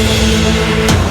We'll be right back.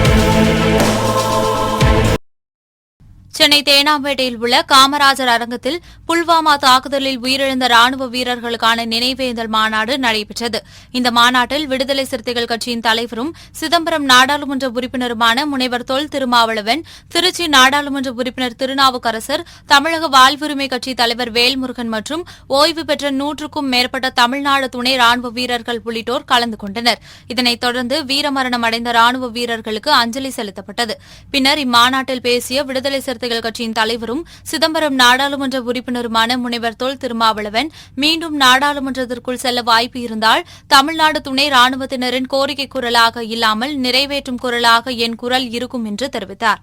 Chennai தேனாம்பேட்டையில் உள்ள காமராஜர் அரங்கத்தில் புல்வாமா தாக்குதலில் உயிரிழந்த ராணுவ வீரர்களுக்கான நினைவேந்தல் மாநாடு நடைபெற்றது. இந்த மாநாட்டில் விடுதலை சிறுத்தைகள் கட்சியின் தலைவரும் சிதம்பரம் நாடாளுமன்ற உறுப்பினருமான முனைவர் தொல் திருமாவளவன் திருச்சி நாடாளுமன்ற உறுப்பினர் திருநாவுக்கரசர் தமிழக வாழ்வுரிமை கட்சி தலைவர் வேல்முருகன் மற்றும் ஓய்வு பெற்ற நூற்றுக்கும் மேற்பட்ட தமிழ்நாடு துணை ராணுவ வீரர்கள் உள்ளிட்டோர் கலந்து கொண்டனர். இதனைத் தொடர்ந்து வீரமரணம் அடைந்த ராணுவ வீரர்களுக்கு அஞ்சலி செலுத்தப்பட்டது. பின்னர் இம்மாநாட்டில் பேசிய விடுதலை சிறுத்தைகள் கட்சியின் தலைவரும் சிதம்பரம் நாடாளுமன்ற உறுப்பினருமான முனைவர் தொல் திருமாவளவன் மீண்டும் நாடாளுமன்றத்திற்குள் செல்ல வாய்ப்பு இருந்தால் தமிழ்நாடு துணை ராணுவத்தினரின் கோரிக்கை குரலாக இல்லாமல் நிறைவேற்றும் குரலாக என் குரல் இருக்கும் என்று தெரிவித்தார்.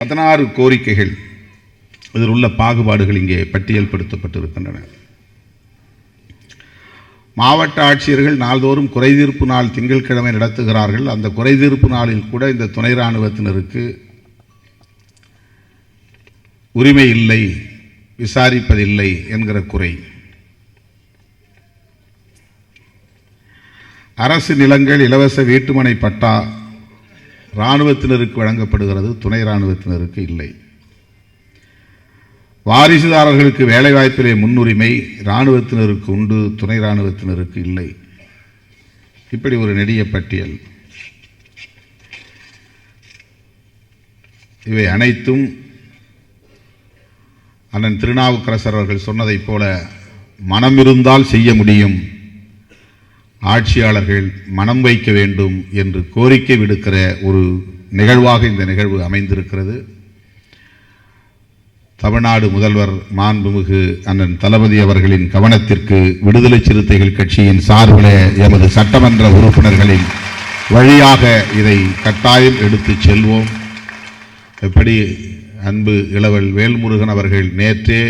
பதினாறு கோரிக்கைகள் இதில் உள்ள பாகுபாடுகள் இங்கே பட்டியல்படுத்தப்பட்டிருக்கின்றன. மாவட்ட ஆட்சியர்கள் நாள்தோறும் குறைதீர்ப்பு நாள் திங்கட்கிழமை நடத்துகிறார்கள். அந்த குறைதீர்ப்பு நாளில் கூட இந்த துணை இராணுவத்தினருக்கு உரிமை இல்லை விசாரிப்பதில்லை என்கிற குறை. அரசு நிலங்கள் இலவச வீட்டுமனை பட்டா இராணுவத்தினருக்கு வழங்கப்படுகிறது துணை இராணுவத்தினருக்கு இல்லை. வாரிசுதாரர்களுக்கு வேலைவாய்ப்பிலே முன்னுரிமை இராணுவத்தினருக்கு உண்டு துணை இராணுவத்தினருக்கு இல்லை. இப்படி ஒரு நெடிய பட்டியல். இவை அனைத்தும் அண்ணன் திருநாவுக்கரசர் அவர்கள் சொன்னதைப் போல மனம் இருந்தால் செய்ய முடியும். ஆட்சியாளர்கள் மனம் வைக்க வேண்டும் என்று கோரிக்கை விடுக்கிற ஒரு நிகழ்வாக இந்த நிகழ்வு அமைந்திருக்கிறது. தமிழ்நாடு முதல்வர் மாண்புமிகு அண்ணன் தளபதி அவர்களின் கவனத்திற்கு விடுதலை சிறுத்தைகள் கட்சியின் சார்பில் எமது சட்டமன்ற உறுப்பினர்களின் வழியாக இதை கட்டாயம் எடுத்துச் செல்வோம். எப்படி அன்பு இளவல் வேல்முருகன் அவர்கள் நேற்றே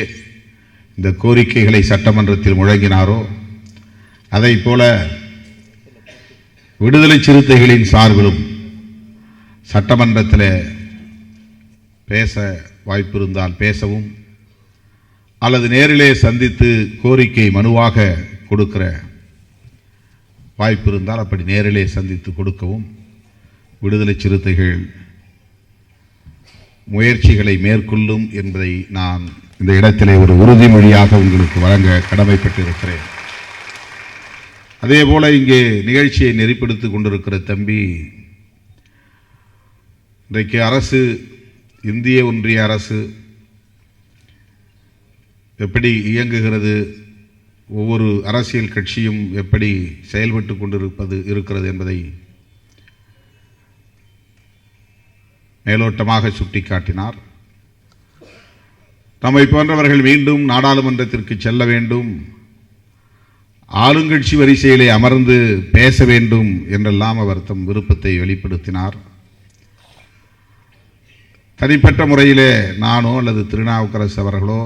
இந்த கோரிக்கைகளை சட்டமன்றத்தில் முழங்கினாரோ அதைப் போல விடுதலை சிறுத்தைகளின் சார்பிலும் சட்டமன்றத்தில் பேச வாய்ப்பிருந்தால் பேசவும் அல்லது நேரிலே சந்தித்து கோரிக்கை மனுவாக கொடுக்கிற வாய்ப்பு இருந்தால் அப்படி நேரிலே சந்தித்து கொடுக்கவும். விடுதலை சிறுத்தைகள் முயற்சிகளை மேற்கொள்ளும் என்பதை நான் இந்த இடத்திலே ஒரு உறுதிமொழியாக உங்களுக்கு வழங்க கடமைப்பட்டிருக்கிறேன். அதே போல இங்கே நிகழ்ச்சியை நெறிப்படுத்தி கொண்டிருக்கிற தம்பி இன்றைக்கு அரசு இந்திய ஒன்றிய அரசு எப்படி இயங்குகிறது ஒவ்வொரு அரசியல் கட்சியும் எப்படி செயல்பட்டு கொண்டிருப்பது இருக்கிறது என்பதை மேலோட்டமாக சுட்டிக்காட்டினார். நம்மை போன்றவர்கள் மீண்டும் நாடாளுமன்றத்திற்கு செல்ல வேண்டும். ஆளுங்கட்சி வரிசையிலே அமர்ந்து பேச வேண்டும் என்றெல்லாம் அவர் தம் விருப்பத்தை வெளிப்படுத்தினார். தனிப்பட்ட முறையிலே நானோ அல்லது திருநாவுக்கரசு அவர்களோ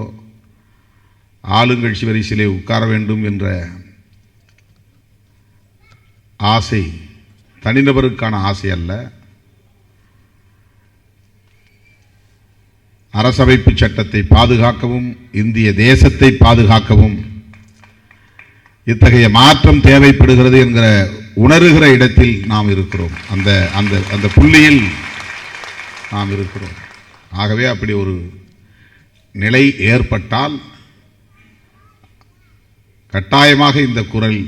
ஆளுங்கட்சி வரிசையிலே உட்கார வேண்டும் என்ற ஆசை தனிநபருக்கான ஆசை அல்ல. அரசமைப்பு சட்டத்தை பாதுகாக்கவும் இந்திய தேசத்தை பாதுகாக்கவும் இத்தகைய மாற்றம் தேவைப்படுகிறது என்கிற உணர்கிற இடத்தில் நாம் இருக்கிறோம். அந்த அந்த அந்த புள்ளியில் நாம் இருக்கிறோம். ஆகவே அப்படி ஒரு நிலை ஏற்பட்டால் கட்டாயமாக இந்த குரல்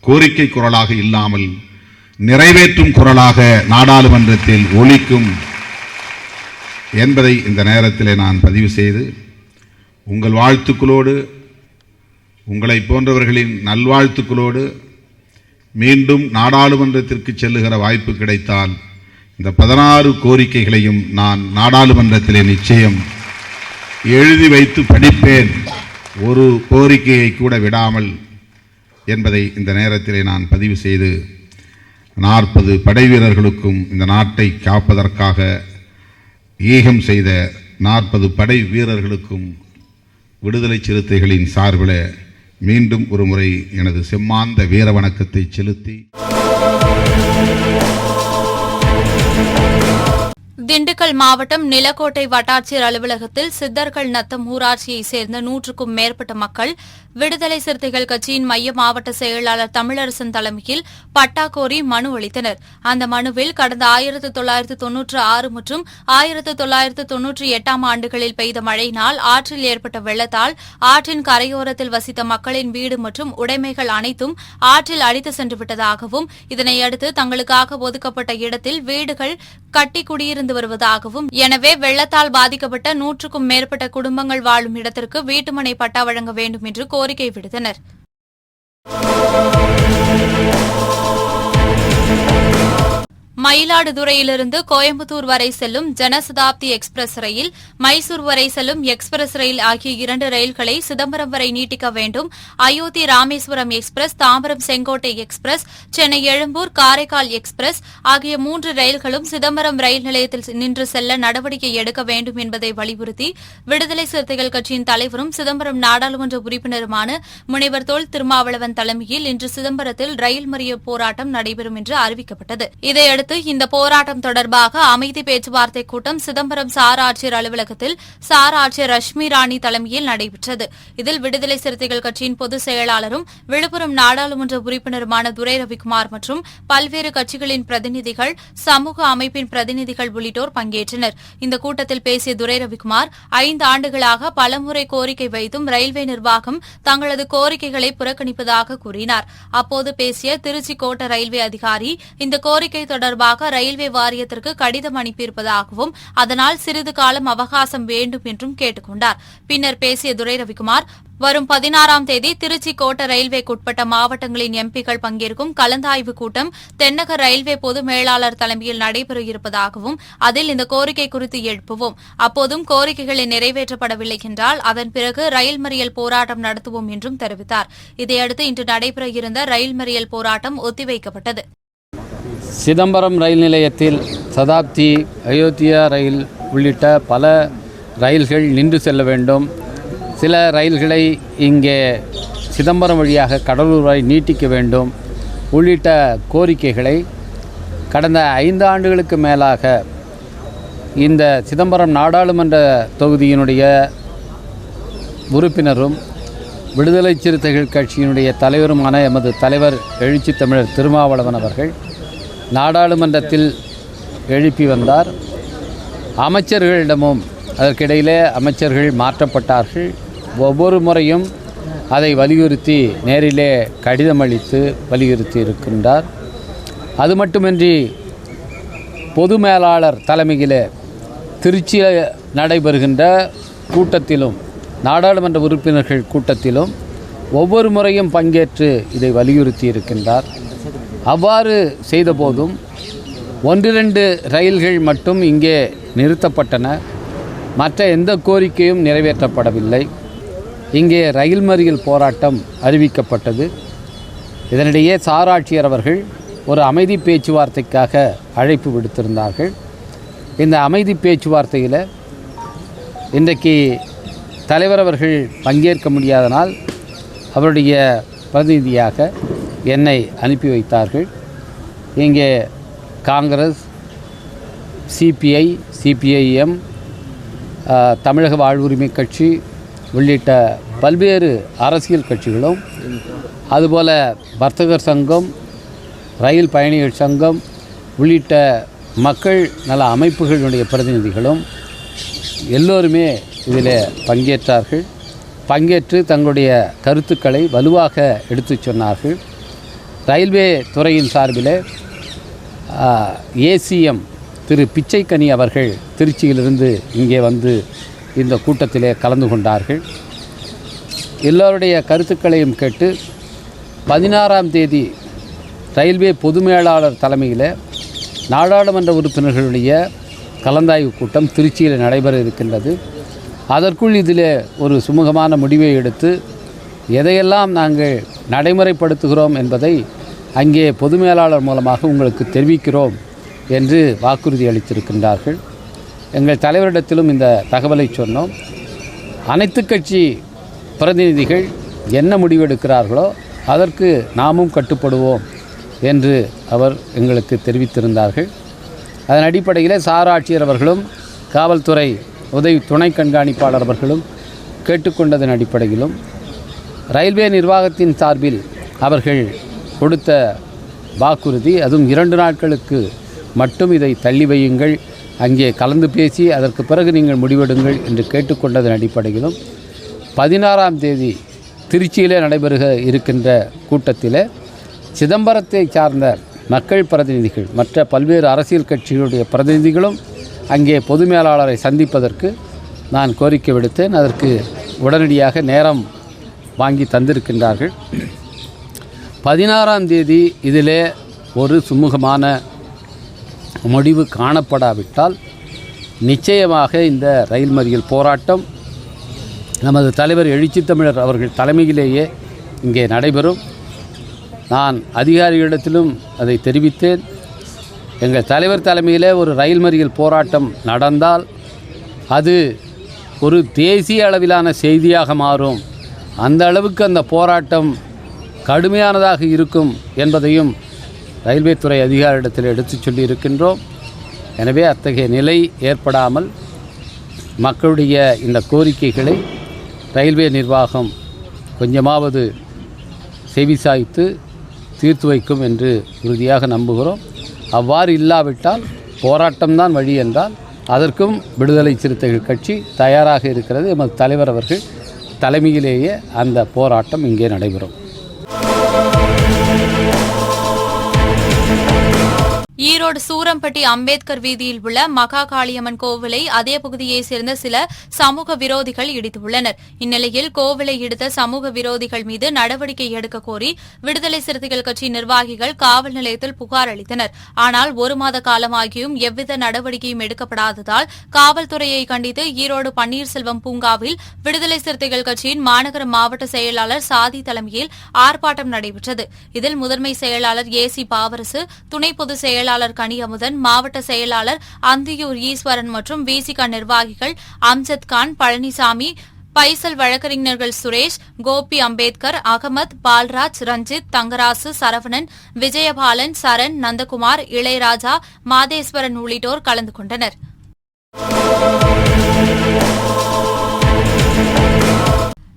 கோரிக்கை குரலாக இல்லாமல் நிறைவேற்றும் குரலாக நாடாளுமன்றத்தில் ஒழிக்கும் என்பதை இந்த நேரத்தில் நான் பதிவு செய்து உங்கள் வாழ்த்துக்களோடு உங்களை போன்றவர்களின் நல்வாழ்த்துக்களோடு மீண்டும் நாடாளுமன்றத்திற்கு செல்லுகிற வாய்ப்பு கிடைத்தால் இந்த பதினாறு கோரிக்கைகளையும் நான் நாடாளுமன்றத்திலே நிச்சயம் எழுதி வைத்து படிப்பேன். ஒரு கோரிக்கையை கூட விடாமல் என்பதை இந்த நேரத்திலே நான் பதிவு செய்து நாற்பது படை வீரர்களுக்கும் இந்த நாட்டை காப்பதற்காக ஏகம் செய்த நாற்பது படை வீரர்களுக்கும் விடுதலை சிறுத்தைகளின் சார்பில் மீண்டும் ஒரு முறை எனது செம்மாந்த வீர வணக்கத்தை செலுத்தி திண்டுக்கல் மாவட்டம் நிலக்கோட்டை வட்டாட்சியர் அலுவலகத்தில் சித்தர்கள் நத்தம் ஊராட்சியைச் சேர்ந்த நூற்றுக்கும் மேற்பட்ட மக்கள் விடுதலை சிறுத்தைகள் கட்சியின் மைய மாவட்ட செயலாளர் தமிழரசன் தலைமையில் பட்டா கோரி மனு அளித்தனர். அந்த மனுவில் கடந்த ஆயிரத்து தொள்ளாயிரத்து தொன்னூற்று ஆறு மற்றும் ஆயிரத்து தொள்ளாயிரத்து தொன்னூற்றி எட்டாம் ஆண்டுகளில் பெய்த மழையினால் ஆற்றில் ஏற்பட்ட வெள்ளத்தால் ஆற்றின் கரையோரத்தில் வசித்த மக்களின் வீடு மற்றும் உடைமைகள் அனைத்தும் ஆற்றில் அடித்து சென்று விட்டதாகவும் இதனையடுத்து தங்களுக்காக ஒதுக்கப்பட்ட இடத்தில் வீடுகள் கட்டி குடியிருந்து வருவதாகவும் எனவே வெள்ளத்தால் பாதிக்கப்பட்ட நூற்றுக்கும் மேற்பட்ட குடும்பங்கள் வாழும் இடத்திற்கு வீட்டுமனை பட்டா வழங்க வேண்டும் என்று கோரிக்கை விடுத்தனர். மயிலாடுதுறையிலிருந்து கோயம்புத்தூர் வரை செல்லும் ஜனசதாப்தி எக்ஸ்பிரஸ் ரயில் மைசூர் வரை செல்லும் எக்ஸ்பிரஸ் ரயில் ஆகிய இரண்டு ரயில்களை சிதம்பரம் வரை நீட்டிக்க வேண்டும். Ayodhya Rameswaram express Tambaram Sengottai express Chennai Egmore Karaikal express ஆகிய மூன்று ரயில்களும் சிதம்பரம் ரயில் நிலையத்தில் நின்று செல்ல நடவடிக்கை எடுக்க வேண்டும் என்பதை வலியுறுத்தி விடுதலை சிறுத்தைகள் கட்சியின் தலைவரும் சிதம்பரம் நாடாளுமன்ற உறுப்பினருமான முனைவர் தொல் திருமாவளவன் தலைமையில் இன்று சிதம்பரத்தில் ரயில் மறியல் போராட்டம் நடைபெறும் என்று அறிவிக்கப்பட்டது. இதையடுத்து அடுத்து இந்த போராட்டம் தொடர்பாக அமைதி பேச்சுவார்த்தை கூட்டம் சிதம்பரம் சார் ஆட்சியர் அலுவலகத்தில் சார் ஆட்சியர் ரஷ்மி ராணி தலைமையில் நடைபெற்றது. இதில் விடுதலை சிறுத்தைகள் கட்சியின் பொதுச் செயலாளரும் விழுப்புரம் நாடாளுமன்ற உறுப்பினருமான துரை ரவிக்குமார் மற்றும் பல்வேறு கட்சிகளின் பிரதிநிதிகள் சமூக அமைப்பின் பிரதிநிதிகள் உள்ளிட்டோர் பங்கேற்றனர். இந்த கூட்டத்தில் பேசிய துரை ரவிக்குமார் ஐந்து ஆண்டுகளாக பலமுறை கோரிக்கை வைத்தும் ரயில்வே நிர்வாகம் தங்களது கோரிக்கைகளை புறக்கணிப்பதாக கூறினார். அப்போது பேசிய திருச்சி கோட்ட ரயில்வே அதிகாரி இந்த கோரிக்கை தொடர் தொடர்பாக ரயில்வே வாரியத்திற்கு கடிதம் அனுப்பியிருப்பதாகவும் அதனால் சிறிது காலம் அவகாசம் வேண்டும் என்றும் கேட்டுக் கொண்டார் பின்னர் பேசிய துரை ரவிக்குமார் வரும் பதினாறாம் தேதி திருச்சி கோட்ட ரயில்வேக்குட்பட்ட மாவட்டங்களின் எம்பிக்கள் பங்கேற்கும் கலந்தாய்வு கூட்டம் தென்னக ரயில்வே பொது மேலாளர் தலைமையில் நடைபெற இருப்பதாகவும் அதில் இந்த கோரிக்கை குறித்து எழுப்புவோம். அப்போதும் கோரிக்கைகளை நிறைவேற்றப்படவில்லை என்றால் அதன் பிறகு ரயில் மறியல் போராட்டம் நடத்துவோம் என்றும் தெரிவித்தார். இதையடுத்து இன்று நடைபெற இருந்த ரயில் மறியல் போராட்டம் ஒத்திவைக்கப்பட்டது. சிதம்பரம் ரயில் நிலையத்தில் சதாப்தி அயோத்தியா ரயில் உள்ளிட்ட பல ரயில்கள் நின்று செல்ல வேண்டும். சில ரயில்களை இங்கே சிதம்பரம் வழியாக கடலூர் வரை நீட்டிக்க வேண்டும். உள்ளிட்ட கோரிக்கைகளை கடந்த ஐந்து ஆண்டுகளுக்கு மேலாக இந்த சிதம்பரம் நாடாளுமன்ற தொகுதியினுடைய உறுப்பினரும் விடுதலை சிறுத்தைகள் கட்சியினுடைய தலைவருமான எமது தலைவர் எழுச்சி தமிழர் திருமாவளவன் அவர்கள் நாடாளுமன்றத்தில் எழுப்பி வந்தார். அமைச்சர்களிடமும் அதற்கிடையிலே அமைச்சர்கள் மாற்றப்பட்டார்கள். ஒவ்வொரு முறையும் அதை வலியுறுத்தி நேரிலே கடிதம் அளித்து வலியுறுத்தி இருக்கின்றார். அது மட்டுமின்றி பொது மேலாளர் தலைமையிலே திருச்சியில் நடைபெறுகின்ற கூட்டத்திலும் நாடாளுமன்ற உறுப்பினர்கள் கூட்டத்திலும் ஒவ்வொரு முறையும் பங்கேற்று இதை வலியுறுத்தி இருக்கின்றார். அவ்வாறு செய்தபோதும் ஒன்றிரண்டு ரயில்கள் மட்டும் இங்கே நிறுத்தப்பட்டன. மற்ற எந்த கோரிக்கையும் நிறைவேற்றப்படவில்லை. இங்கே ரயில் மறியல் போராட்டம் அறிவிக்கப்பட்டது. இதனிடையே சாராட்சியர் அவர்கள் ஒரு அமைதி பேச்சுவார்த்தைக்காக அழைப்பு விடுத்திருந்தார்கள். இந்த அமைதி பேச்சுவார்த்தையில் இன்றைக்கு தலைவர் அவர்கள் பங்கேற்க முடியாதனால் அவருடைய பிரதிநிதியாக என்னை அனுப்பி வைத்தார்கள். இங்கே காங்கிரஸ் சிபிஐ சிபிஐஎம் தமிழக வாழ்வுரிமை கட்சி உள்ளிட்ட பல்வேறு அரசியல் கட்சிகளும் அதுபோல் வர்த்தகர் சங்கம் ரயில் பயணிகள் சங்கம் உள்ளிட்ட மக்கள் நல அமைப்புகளுடைய பிரதிநிதிகளும் எல்லோருமே இதில் பங்கேற்றார்கள். பங்கேற்று தங்களுடைய கருத்துக்களை வலுவாக எடுத்துச் சொன்னார்கள். ரயில்வே துறையின் சார்பில் ஏசிஎம் திரு பிச்சைக்கனி அவர்கள் திருச்சியிலிருந்து இங்கே வந்து இந்த கூட்டத்திலே கலந்து கொண்டார்கள். எல்லோருடைய கருத்துக்களையும் கேட்டு பதினாறாம் தேதி ரயில்வே பொது மேலாளர் தலைமையில் நாடாளுமன்ற உறுப்பினர்களுடைய கலந்தாய்வு கூட்டம் திருச்சியில் நடைபெற இருக்கின்றது. அதற்குள் இதில் ஒரு சுமூகமான முடிவை எடுத்து எதையெல்லாம் நாங்கள் நடைமுறைப்படுத்துகிறோம் என்பதை அங்கே பொது மேலாளர் மூலமாக உங்களுக்கு தெரிவிக்கிறோம் என்று வாக்குறுதி அளித்திருக்கின்றார்கள். எங்கள் தலைவரிடத்திலும் இந்த தகவலை சொன்னோம். அனைத்து கட்சி பிரதிநிதிகள் என்ன முடிவெடுக்கிறார்களோ அதற்கு நாமும் கட்டுப்படுவோம் என்று அவர் எங்களுக்கு தெரிவித்திருந்தார்கள். அதன் அடிப்படையில் சார் ஆட்சியர் அவர்களும் காவல்துறை உதவி துணை கண்காணிப்பாளர் அவர்களும் கேட்டுக்கொண்டதன் அடிப்படையிலும் ரயில்வே நிர்வாகத்தின் சார்பில் அவர்கள் கொடுத்த வாக்குறுதி அதுவும் இரண்டு நாட்களுக்கு மட்டும் இதை தள்ளி வையுங்கள். அங்கே கலந்து பேசி அதற்கு பிறகு நீங்கள் முடிவெடுங்கள் என்று கேட்டுக்கொண்டதன் அடிப்படையிலும் பதினாறாம் தேதி திருச்சியிலே நடைபெறுக இருக்கின்ற கூட்டத்தில் சிதம்பரத்தை சார்ந்த மக்கள் பிரதிநிதிகள் மற்ற பல்வேறு அரசியல் கட்சிகளுடைய பிரதிநிதிகளும் அங்கே பொது மேலாளரை சந்திப்பதற்கு நான் கோரிக்கை விடுத்தேன். அதற்கு உடனடியாக நேரம் வாங்கி தந்திருக்கின்றார்கள். பதினாறாம் தேதி இதிலே ஒரு சுமூகமான முடிவு காணப்படாவிட்டால் நிச்சயமாக இந்த ரயில் மறியல் போராட்டம் நமது தலைவர் எழுச்சி தமிழர் அவர்கள் தலைமையிலேயே இங்கே நடைபெறும். நான் அதிகாரிகளிடத்திலும் அதை தெரிவித்தேன். எங்கள் தலைவர் தலைமையிலே ஒரு ரயில் மறியல் போராட்டம் நடந்தால் அது ஒரு தேசிய அளவிலான செய்தியாக மாறும். அந்த அளவுக்கு அந்த போராட்டம் கடுமையானதாக இருக்கும் என்பதையும் ரயில்வே துறை அதிகாரிடத்தில் எடுத்துச் சொல்லி இருக்கின்றோம் எனவே அத்தகைய நிலை ஏற்படாமல் மக்களுடைய இந்த கோரிக்கைகளை ரயில்வே நிர்வாகம் கொஞ்சமாவது செவிசாய்த்து தீர்த்து வைக்கும் என்று உறுதியாக நம்புகிறோம். அவ்வாறு இல்லாவிட்டால் போராட்டம்தான் வழி என்றால் அதற்கும் விடுதலை சிறுத்தைகள் கட்சி தயாராக இருக்கிறது. எமது தலைவர் அவர்கள் தலைமையிலேயே அந்த போராட்டம் இங்கே நடைபெறும். ஈரோடு சூரம்பட்டி அம்பேத்கர் வீதியில் உள்ள மகா காளியம்மன் கோவிலை அதே பகுதியைச் சேர்ந்த சில சமூக விரோதிகள் இடித்துள்ளனர். இந்நிலையில் கோவிலை இடித்த சமூக விரோதிகள் மீது நடவடிக்கை எடுக்க கோரி விடுதலை சிறுத்தைகள் கட்சி நிர்வாகிகள் காவல் நிலையத்தில் புகார் அளித்தனர். ஆனால் ஒரு மாத காலமாகியும் எவ்வித நடவடிக்கையும் எடுக்கப்படாததால் காவல்துறையை கண்டித்து ஈரோடு பன்னீர்செல்வம் பூங்காவில் விடுதலை சிறுத்தைகள் கட்சியின் மாநகர மாவட்ட செயலாளர் சாதி தலைமையில் ஆர்ப்பாட்டம் நடைபெற்றது. இதில் முதன்மை செயலாளர் ஏ சி பாவரசு துணை பொதுச் செயலாளர் கனியமுதன் மாவட்ட செயலாளர் அந்தியூர் ஈஸ்வரன் மற்றும் விசிக நிர்வாகிகள் அம்ஜத் கான் பழனிசாமி பைசல் வழக்கறிஞர்கள் சுரேஷ் கோபி அம்பேத்கர் அகமத் பால்ராஜ் ரஞ்சித் தங்கராசு சரவணன் விஜயபாலன் சரண் நந்தகுமார் இளையராஜா மாதேஸ்வரன் உள்ளிட்டோர் கலந்து கொண்டனர்.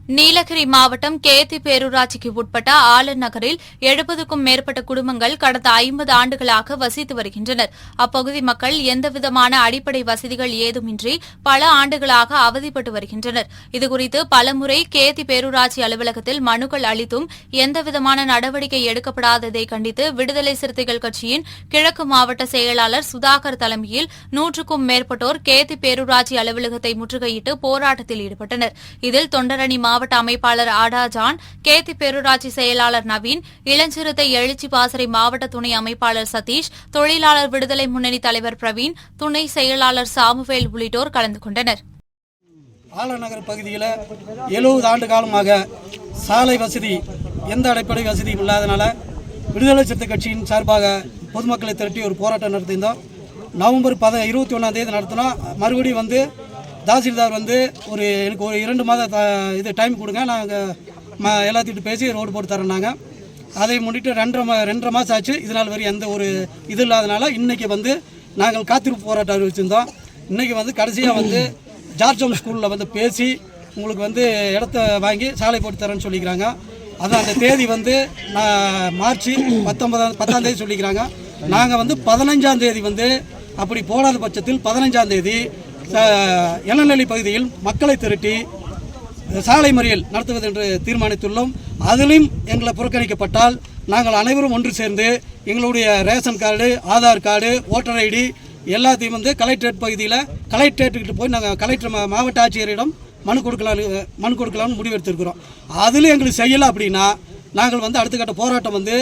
நீலகிரி மாவட்டம் கேத்தி பேரூராட்சிக்கு உட்பட்ட ஆலன் நகரில் எழுபதுக்கும் மேற்பட்ட குடும்பங்கள் கடந்த ஐம்பது ஆண்டுகளாக வசித்து வருகின்றனர். அப்பகுதி மக்கள் எந்தவிதமான அடிப்படை வசதிகள் ஏதுமின்றி பல ஆண்டுகளாக அவதிப்பட்டு வருகின்றனர். இதுகுறித்து பலமுறை கேத்தி பேரூராட்சி அலுவலகத்தில் மனுக்கள் அளித்தும் எந்தவிதமான நடவடிக்கை எடுக்கப்படாததை கண்டித்து விடுதலை சிறுத்தைகள் கட்சியின் கிழக்கு மாவட்ட செயலாளர் சுதாகர் தலைமையில் நூற்றுக்கும் மேற்பட்டோர் கேத்தி பேரூராட்சி அலுவலகத்தை முற்றுகையிட்டு போராட்டத்தில் ஈடுபட்டனர். இதில் தொண்டரணி மாவட்ட அமைப்பாளர் ஆடா ஜான் கேத்தி பேரூராட்சி செயலாளர் நவீன் இளஞ்சிறுத்தை எழுச்சி பாசறை மாவட்ட துணை அமைப்பாளர் சதீஷ் தொழிலாளர் விடுதலை முன்னணி தலைவர் பிரவீன் துணை செயலாளர் சாமுவேல் உள்ளிட்டோர் கலந்து கொண்டனர். ஆலநகர் பகுதியில் எழுபது ஆண்டு காலமாக சாலை வசதி எந்த அடிப்படை வசதியும் இல்லாதனால விடுதலை சிறுத்தை கட்சியின் சார்பாக பொதுமக்களை திரட்டி ஒரு போராட்டம் நடத்தியிருந்தோம். நவம்பர் பத இருபத்தி ஒன்றாம் தேதி நடத்தினோம். மறுபடியும் வந்து தாசில்தார் வந்து ஒரு எனக்கு ஒரு இரண்டு மாத த- இது டைம் கொடுங்க. நாங்கள் ம எல்லாத்திட்டு பேசி ரோடு போட்டு தரேன்னாங்க அதை முன்னிட்டு ரெண்டரை மா ரெண்டரை மாதம் ஆச்சு. இதனால் வரை எந்த ஒரு இது இல்லாதனால இன்றைக்கி வந்து நாங்கள் காத்திருப்பு போராட்டம் அறிவிச்சிருந்தோம். இன்றைக்கி வந்து கடைசியாக வந்து ஜார்ஜம் ஸ்கூலில் வந்து பேசி உங்களுக்கு வந்து இடத்த வாங்கி சாலை போட்டு தரேன்னு சொல்லிக்கிறாங்க. அது அந்த தேதி வந்து நான் மார்ச் பத்தொன்பதாம் பத்தாம் தேதி சொல்லிக்கிறாங்க. நாங்கள் வந்து பதினஞ்சாம் தேதி வந்து அப்படி போடாத பட்சத்தில் பதினஞ்சாம் தேதி ச- பகுதியில் மக்களை திரட்டி சாலை மறியல் நடத்துவது என்று தீர்மானித்துள்ளோம். அதிலும் எங்களை புறக்கணிக்கப்பட்டால் நாங்கள் அனைவரும் ஒன்று சேர்ந்து எங்களுடைய ration card Aadhaar card voter ID எல்லாத்தையும் வந்து கலெக்டரேட் பகுதியில் கலெக்டரேட்டுக்கிட்ட போய் நாங்கள் கலெக்டர் மா- மாவட்ட ஆட்சியரிடம் மனு கொடுக்கலான்னு மனு கொடுக்கலாம்னு முடிவெடுத்திருக்கிறோம் அதில் எங்களுக்கு செய்யலை அப்படின்னா நாங்கள் வந்து அடுத்த கட்ட போராட்டம் வந்து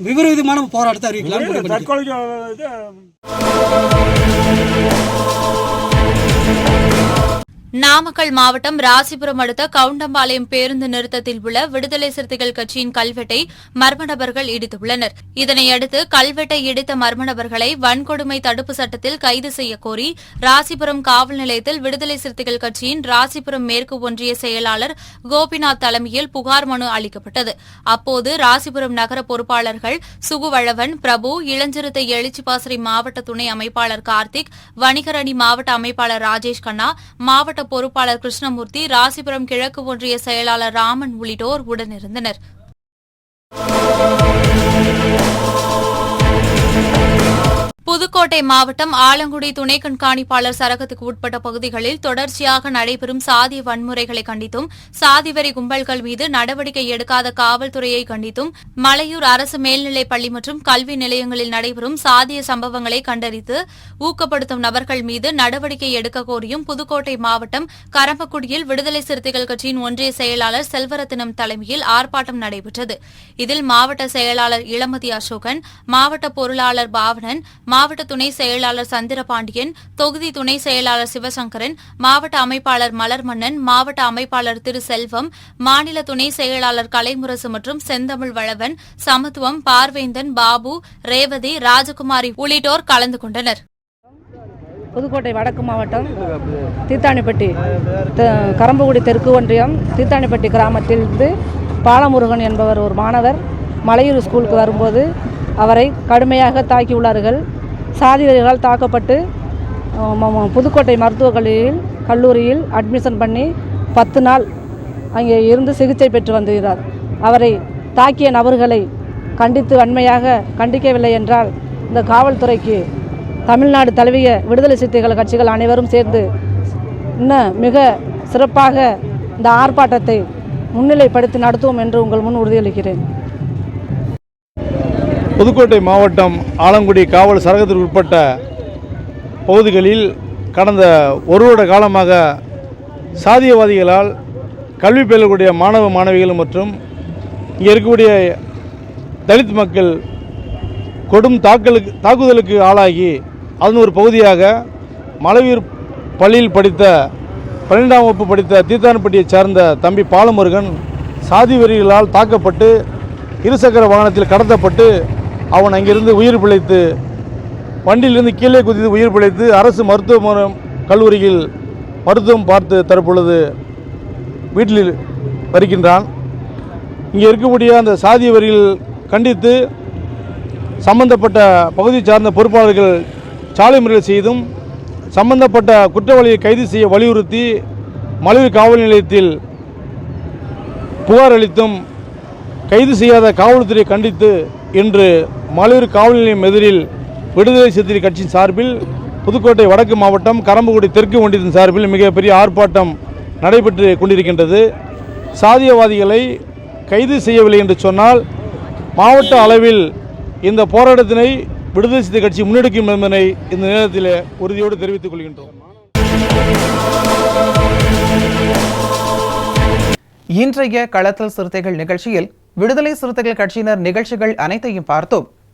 விபரீதமான போராட்டத்தை அறிவிக்கலாம்னு நாமக்கல் மாவட்டம் ராசிபுரம் அடுத்த கவுண்டம்பாளையம் பேருந்து நிறுத்தத்தில் உள்ள விடுதலை சிறுத்தைகள் கட்சியின் கல்வெட்டை மர்ம நபர்கள் இடித்துள்ளனர். இதனையடுத்து கல்வெட்டை இடித்த மர்ம நபர்களை வன்கொடுமை தடுப்பு சட்டத்தில் கைது செய்ய கோரி ராசிபுரம் காவல் நிலையத்தில் விடுதலை சிறுத்தைகள் கட்சியின் ராசிபுரம் மேற்கு ஒன்றிய செயலாளர் கோபிநாத் தலைமையில் புகார் மனு அளிக்கப்பட்டது. அப்போது ராசிபுரம் நகர பொறுப்பாளர்கள் சுகுவழவன் பிரபு இளஞ்சிறுத்தை எழுச்சிபாசறை மாவட்ட துணை அமைப்பாளர் கார்த்திக் வணிகரணி மாவட்ட அமைப்பாளர் ராஜேஷ் கண்ணா மாவட்ட பொறுப்பாளர் கிருஷ்ணமூர்த்தி ராசிபுரம் கிழக்கு ஒன்றிய செயலாளர் ராமன் உள்ளிட்டோர் உடனிருந்தனர். புதுக்கோட்டை மாவட்டம் ஆலங்குடி துணை கண்காணிப்பாளர் சரகத்துக்கு உட்பட்ட பகுதிகளில் தொடர்ச்சியாக நடைபெறும் சாதி வன்முறைகளை கண்டித்தும் சாதிவரி கும்பல்கள் மீது நடவடிக்கை எடுக்காத காவல்துறையை கண்டித்தும் மலையூர் அரசு மேல்நிலைப் பள்ளி மற்றும் கல்வி நிலையங்களில் நடைபெறும் சாதிய சம்பவங்களை கண்டறிந்து ஊக்கப்படுத்தும் நபர்கள் மீது நடவடிக்கை எடுக்க கோரியும் புதுக்கோட்டை மாவட்டம் கரம்பக்குடியில் விடுதலை சிறுத்தைகள் கட்சியின் ஒன்றிய செயலாளர் செல்வரத்தினம் தலைமையில் ஆர்ப்பாட்டம் நடைபெற்றது. இதில் மாவட்ட செயலாளர் இளமதி அசோகன் மாவட்ட பொருளாளர் பாவனன் மாவட்ட துணை செயலாளர் சந்திரபாண்டியன் தொகுதி துணை செயலாளர் சிவசங்கரன் மாவட்ட அமைப்பாளர் மலர்மன்னன் மாவட்ட அமைப்பாளர் திரு செல்வம் மாநில துணை செயலாளர் கலைமுரசு மற்றும் செந்தமிழ் வளவன் சமத்துவம் பார்வேந்தன் பாபு ரேவதி ராஜகுமாரி உள்ளிட்டோர் கலந்து கொண்டனர். புதுக்கோட்டை வடக்கு மாவட்டம் தீர்த்தாணிப்பட்டி த- கரம்பக்குடி தெற்கு ஒன்றியம் தீர்த்தாணிப்பட்டி கிராமத்தில் இருந்து பாலமுருகன் என்பவர் ஒரு மாணவர். மலையூர் ஸ்கூலுக்கு வரும்போது அவரை கடுமையாக தாக்கியுள்ளார்கள். சாதிவரிகளால் தாக்கப்பட்டு புதுக்கோட்டை மருத்துவக் கல்லூரியில் கல்லூரியில் அட்மிஷன் பண்ணி பத்து நாள் அங்கே இருந்து சிகிச்சை பெற்று வந்துகிறார் அவரை தாக்கிய நபர்களை கண்டித்து வன்மையாக கண்டிக்கவில்லை என்றால் இந்த காவல்துறைக்கு தமிழ்நாடு தழுவிய விடுதலை சிறுத்தைகள் கட்சிகள் அனைவரும் சேர்ந்து இன்னும் மிக சிறப்பாக இந்த ஆர்ப்பாட்டத்தை முன்னிலைப்படுத்தி நடத்துவோம் என்று உங்கள் முன் உறுதியளிக்கிறேன். புதுக்கோட்டை மாவட்டம் ஆலங்குடி காவல் சரகத்திற்கு உட்பட்ட பகுதிகளில் கடந்த ஒரு வருட காலமாக சாதியவாதிகளால் கல்வி பயிலக்கூடிய மாணவ மாணவிகள் மற்றும் இங்கே இருக்கக்கூடிய தலித் மக்கள் கொடும் தாக்கலுக்கு தாக்குதலுக்கு ஆளாகி அதன் ஒரு பகுதியாக மலையூர் பள்ளியில் படித்த பன்னிரெண்டாம் வகுப்பு படித்த தீர்த்தான்பட்டியைச் சேர்ந்த தம்பி பாலமுருகன் சாதி வெறிகளால் தாக்கப்பட்டு இருசக்கர வாகனத்தில் கடத்தப்பட்டு அவன் அங்கிருந்து உயிர் பிழைத்து வண்டியிலிருந்து கீழே குதித்து உயிர் பிழைத்து அரசு மருத்துவமனை கல்லூரியில் மருத்துவம் பார்த்து தற்பொழுது வீட்டில் வருகின்றான். இங்கே இருக்கக்கூடிய அந்த சாதிய வரியில் கண்டித்து சம்பந்தப்பட்ட பகுதி சார்ந்த பொறுப்பாளர்கள் சாலை முறையில் செய்தும் சம்பந்தப்பட்ட குற்றவாளியை கைது செய்ய வலியுறுத்தி மலிவு காவல் நிலையத்தில் புகார் அளித்தும் கைது செய்யாத காவல்துறையை கண்டித்து இன்று மலையூர் காவல் நிலையம் எதிரில் விடுதலை சிறுத்தை கட்சியின் சார்பில் புதுக்கோட்டை வடக்கு மாவட்டம் கரம்புக்குடி தெற்கு ஒன்றியத்தின் சார்பில் மிகப்பெரிய ஆர்ப்பாட்டம் நடைபெற்று கொண்டிருக்கின்றது. சாதியவாதிகளை கைது செய்யவில்லை என்று சொன்னால் மாவட்ட அளவில் இந்த போராட்டத்தினை விடுதலை சிறுத்தை கட்சி முன்னெடுக்கும் என்பதனை இந்த நேரத்தில் உறுதியோடு தெரிவித்துக் கொள்கின்றோம். இன்றைய களத்தல் சிறுத்தைகள் நிகழ்ச்சியில் விடுதலை சிறுத்தைகள் கட்சியினர் நிகழ்ச்சிகள் அனைத்தையும் பார்த்தோம்.